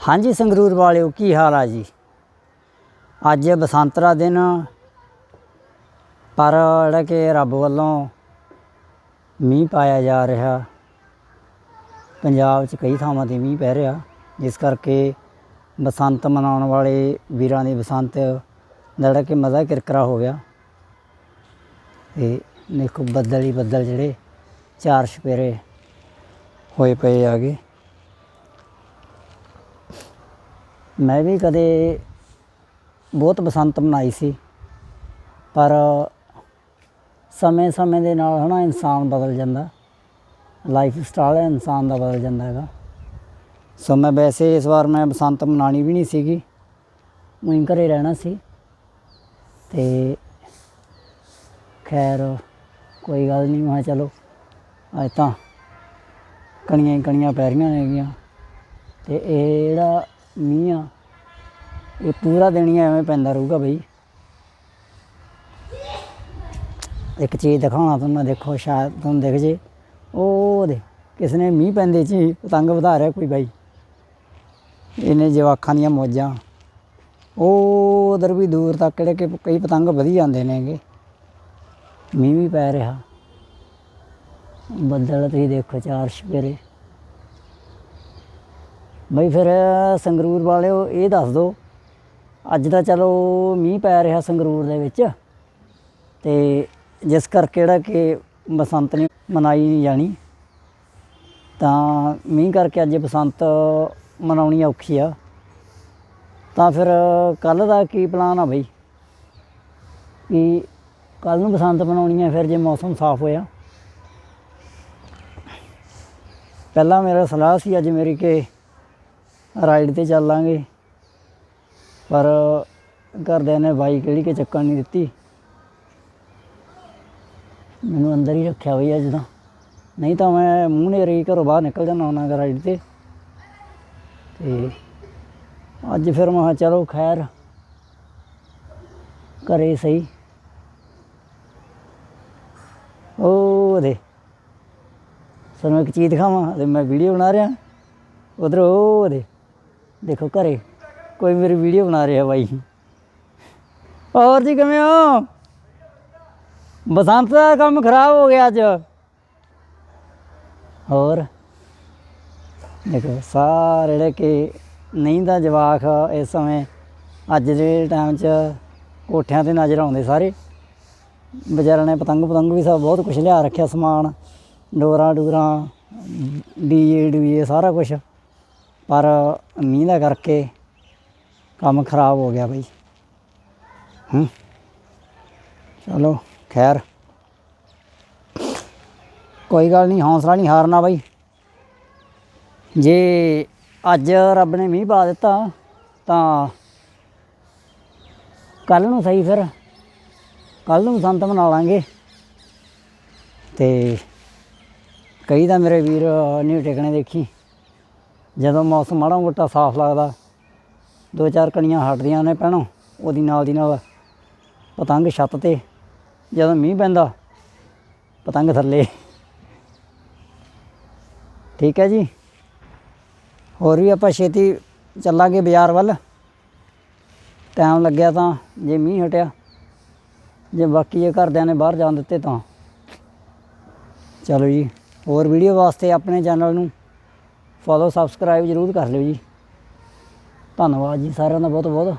ਹਾਂਜੀ ਸੰਗਰੂਰ ਵਾਲਿਓ, ਕੀ ਹਾਲ ਆ ਜੀ? ਅੱਜ ਬਸੰਤ ਦਾ ਦਿਨ, ਪਰ ਜਿਹੜਾ ਕਿ ਰੱਬ ਵੱਲੋਂ ਮੀਂਹ ਪਾਇਆ ਜਾ ਰਿਹਾ। ਪੰਜਾਬ 'ਚ ਕਈ ਥਾਵਾਂ ਤੇ ਮੀਂਹ ਪੈ ਰਿਹਾ। ਜਿਸ ਕਰਕੇ ਬਸੰਤ ਮਨਾਉਣ ਵਾਲੇ ਵੀਰਾਂ ਦੀ ਬਸੰਤ ਦਾ ਜਿਹੜਾ ਕਿ ਮਜ਼ਾ ਕਿਰਕਰਾ ਹੋ ਗਿਆ। ਤੇ ਦੇਖੋ ਬੱਦਲ ਹੀ ਬੱਦਲ ਜਿਹੜੇ ਚਾਰ ਛਪੇਰੇ ਹੋਏ ਪਏ ਆਗੇ ਮੈਂ ਵੀ ਕਦੇ ਬਹੁਤ ਬਸੰਤ ਮਨਾਈ ਸੀ, ਪਰ ਸਮੇਂ-ਸਮੇਂ ਦੇ ਨਾਲ ਹਨਾ ਇਨਸਾਨ ਬਦਲ ਜਾਂਦਾ ਲਾਈਫ ਸਟਾਈਲ ਇਨਸਾਨ ਦਾ ਬਦਲ ਜਾਂਦਾ ਹੈਗਾ। ਸੋ ਮੈਂ ਵੈਸੇ ਇਸ ਵਾਰ ਮੈਂ ਬਸੰਤ ਮਨਾਣੀ ਵੀ ਨਹੀਂ ਸੀਗੀ, ਮੈਂ ਘਰੇ ਰਹਿਣਾ ਸੀ। ਤੇ ਖੈਰ ਕੋਈ ਗੱਲ ਨਹੀਂ, ਮੈਂ ਕਿਹਾ ਚਲੋ ਅੱਜ ਤਾਂ ਕਣੀਆਂ ਹੀ ਕਣੀਆਂ ਪੈ ਰਹੀਆਂ ਹੈਗੀਆਂ। ਤੇ ਇਹ ਜਿਹੜਾ ਮੀਂਹ ਆ। ਇਹ ਪੂਰਾ ਦਿਨ ਹੀ ਐਵੇਂ ਪੈਂਦਾ ਰਹੂਗਾ ਬਈ। ਇੱਕ ਚੀਜ਼ ਦਿਖਾਉਣਾ ਤੁਹਾਨੂੰ, ਦੇਖੋ ਸ਼ਾਇਦ ਤੁਹਾਨੂੰ ਦਿਖ ਜੇ। ਉਹ ਦੇ ਕਿਸ ਨੇ ਮੀਂਹ ਪੈਂਦੇ ਚ ਪਤੰਗ ਵਧਾ ਰਿਹਾ ਕੋਈ ਬਾਈ। ਇਹਨੇ ਜਵਾਖਾਂ ਦੀਆਂ ਮੌਜਾਂ। ਉਹ ਉਧਰ ਵੀ ਦੂਰ ਤੱਕ ਜਿਹੜੇ ਕਿ ਕਈ ਪਤੰਗ ਵਧੀ ਜਾਂਦੇ ਨੇਗੇ ਮੀਂਹ ਵੀ ਪੈ ਰਿਹਾ। ਬੱਦਲ ਤੁਸੀਂ ਦੇਖੋ ਚਾਰ ਛਪੇਰੇ ਬਈ ਫਿਰ ਸੰਗਰੂਰ ਵਾਲਿਓ, ਇਹ ਦੱਸ ਦਿਓ ਅੱਜ ਤਾਂ ਚਲੋ ਮੀਂਹ ਪੈ ਰਿਹਾ ਸੰਗਰੂਰ ਦੇ ਵਿੱਚ, ਤੇ ਜਿਸ ਕਰਕੇ ਜਿਹੜਾ ਕਿ ਬਸੰਤ ਨਹੀਂ ਮਨਾਈ ਨਹੀਂ ਜਾਣੀ, ਤਾਂ ਮੀਂਹ ਕਰਕੇ ਅੱਜ ਬਸੰਤ ਮਨਾਉਣੀ ਔਖੀ ਆ। ਤਾਂ ਫਿਰ ਕੱਲ ਦਾ ਕੀ ਪਲਾਨ ਆ ਬਈ? ਕਿ ਕੱਲ ਨੂੰ ਬਸੰਤ ਮਨਾਉਣੀ ਹੈ ਫਿਰ ਜੇ ਮੌਸਮ ਸਾਫ਼ ਹੋਇਆ। ਪਹਿਲਾਂ ਮੇਰਾ ਸਲਾਹ ਸੀ ਅੱਜ ਮੇਰੀ ਕਿ ਰਾਈਡ ਤੇ ਚੱਲਾਂਗੇ। ਪਰ ਘਰਦਿਆਂ ਨੇ ਬਾਈਕ ਕਿਹੜੀ ਕਿ ਚੱਕਣ ਨਹੀਂ ਦਿੱਤੀ। ਮੈਨੂੰ ਅੰਦਰ ਹੀ ਰੱਖਿਆ ਹੋਈ ਅੱਜ ਤਾਂ। ਨਹੀਂ ਤਾਂ ਮੈਂ ਮੂੰਹ ਨੇ ਰਹੀ ਘਰੋਂ ਬਾਹਰ ਨਿਕਲ ਜਾਣਾ ਹੁੰਦਾ ਰਾਈਡ ਤੇ। ਤੇ ਅੱਜ ਫਿਰ ਮੈਂ ਚਲੋ ਖੈਰ, ਘਰੇ ਸਹੀ। ਉਹ ਦੇ ਸਾਨੂੰ ਇੱਕ ਚੀਜ਼ ਦਿਖਾਵਾਂ ਤੇ ਮੈਂ ਵੀਡੀਓ ਬਣਾ ਰਿਹਾ। ਉਧਰ ਉਹ ਦੇ। ਦੇਖੋ ਘਰੇ, ਕੋਈ ਮੇਰੀ ਵੀਡੀਓ ਬਣਾ ਰਿਹਾ ਬਾਈ। ਹੋਰ ਜੀ ਕਿਵੇਂ ਹੋ? ਬਸੰਤ ਦਾ ਕੰਮ ਖਰਾਬ ਹੋ ਗਿਆ ਅੱਜ। ਹੋਰ? ਦੇਖੋ, ਸਾਰੇ ਜਿਹੜੇ ਕਿ ਨਹੀਂ ਦਾ ਜਵਾਕ ਇਸ ਸਮੇਂ, ਅੱਜ ਦੇ ਟਾਈਮ 'ਚ ਕੋਠਿਆਂ ਤੇ ਨਜ਼ਰ ਆਉਂਦੇ ਸਾਰੇ। ਵਿਚਾਰਿਆਂ ਨੇ ਪਤੰਗ ਪਤੰਗ ਵੀ ਸਭ ਬਹੁਤ ਕੁਝ ਲਿਆ ਰੱਖਿਆ, ਸਮਾਨ, ਡੋਰਾਂ ਡੂਰਾਂ ਡੀਜੇ ਡੂਜੇ ਸਾਰਾ ਕੁਝ ਪਰ ਮੀਂਹ ਦਾ ਕਰਕੇ ਕੰਮ ਖਰਾਬ ਹੋ ਗਿਆ ਬਈ। ਹੂੰ। ਚਲੋ, ਖੈਰ। ਕੋਈ ਗੱਲ ਨਹੀਂ, ਹੌਸਲਾ ਨਹੀਂ ਹਾਰਨਾ ਬਈ। ਜੇ ਅੱਜ ਰੱਬ ਨੇ ਮੀਂਹ ਪਾ ਦਿੱਤਾ, ਤਾਂ ਕੱਲ ਨੂੰ ਸਹੀ ਫਿਰ। ਕੱਲ ਨੂੰ ਸੰਤ ਮਨਾ ਲਾਂਗੇ। ਤੇ ਕਈ ਤਾਂ ਮੇਰੇ ਵੀਰ ਨਹੀਂ ਟਿਕਣੇ ਦੇਖੀ। ਜਦੋਂ ਮੌਸਮ ਮਾੜਾ ਮੋਟਾ ਸਾਫ਼ ਲੱਗਦਾ ਦੋ ਚਾਰ ਕਣੀਆਂ ਹਟਦੀਆਂ ਨੇ ਪੈਣੋਂ ਉਹਦੀ ਨਾਲ ਦੀ ਨਾਲ ਪਤੰਗ ਛੱਤ ਤੇ, ਜਦੋਂ ਮੀਂਹ ਪੈਂਦਾ, ਪਤੰਗ ਥੱਲੇ। ਠੀਕ ਹੈ ਜੀ? ਹੋਰ ਵੀ ਆਪਾਂ ਛੇਤੀ ਚੱਲਾਂਗੇ ਬਾਜ਼ਾਰ ਵੱਲ। ਟਾਈਮ ਲੱਗਿਆ ਤਾਂ ਜੇ ਮੀਂਹ ਹਟਿਆ, ਜੇ ਬਾਕੀ ਇਹ ਘਰਦਿਆਂ ਨੇ ਬਾਹਰ ਜਾਣ ਦਿੱਤੇ ਤਾਂ। ਚਲੋ ਜੀ, ਹੋਰ ਵੀਡੀਓ ਵਾਸਤੇ ਆਪਣੇ ਚੈਨਲ ਨੂੰ ਫੋਲੋ ਸਬਸਕ੍ਰਾਈਬ ਜ਼ਰੂਰ ਕਰ ਲਿਓ ਜੀ। ਧੰਨਵਾਦ ਜੀ ਸਾਰਿਆਂ ਦਾ ਬਹੁਤ ਬਹੁਤ